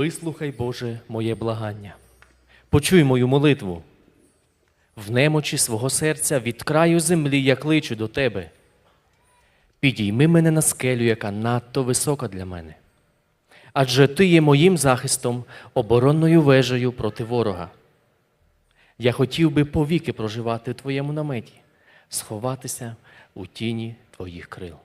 Вислухай, Боже, моє благання, почуй мою молитву. В немочі свого серця від краю землі я кличу до тебе. Підійми мене на скелю, яка надто висока для мене. Адже ти є моїм захистом, оборонною вежею проти ворога. Я хотів би повіки проживати в твоєму наметі, сховатися у тіні твоїх крил.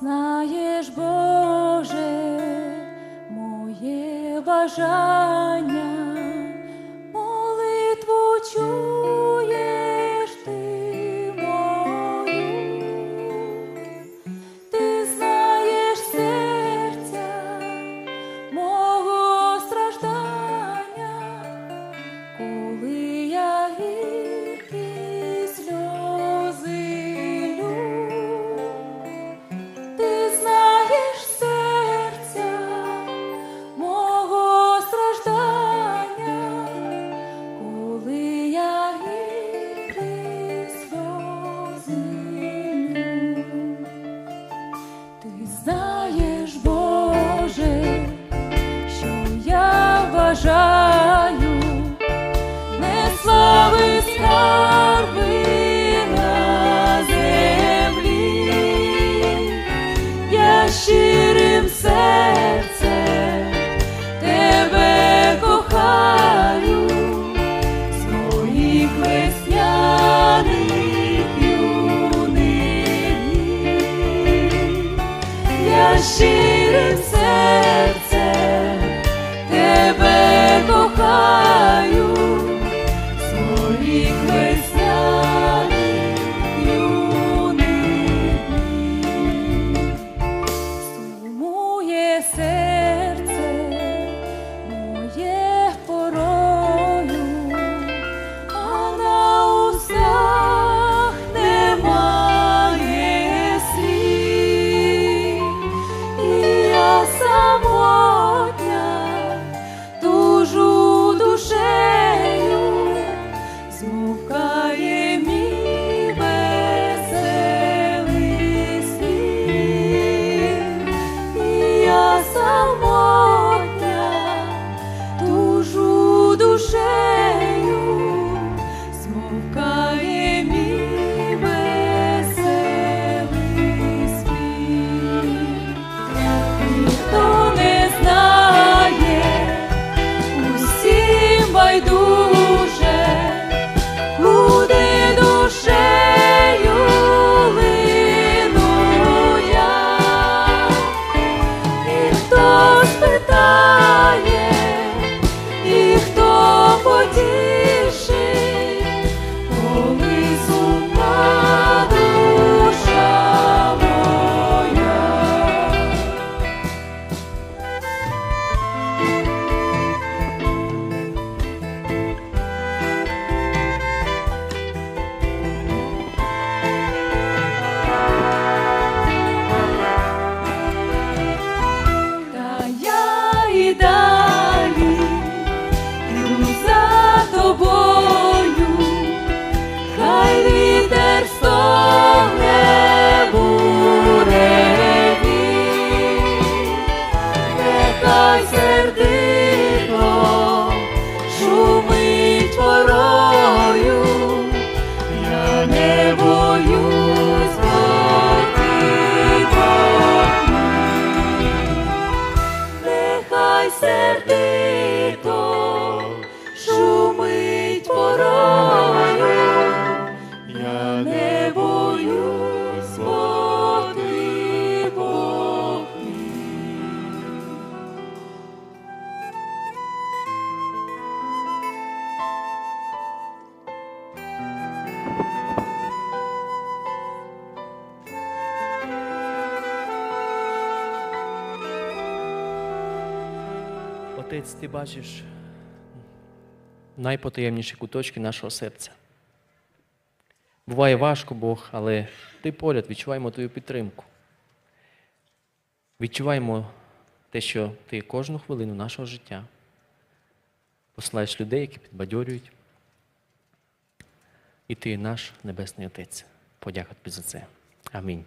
Знаєш, Боже, моє бажання. machine. Jai Отець, ти бачиш найпотаємніші куточки нашого серця. Буває важко Бог, але ти поряд відчуваємо твою підтримку. Відчуваємо те, що ти кожну хвилину нашого життя посилаєш людей, які підбадьорюють. І ти наш Небесний Отець. Подяка тобі за це. Амінь.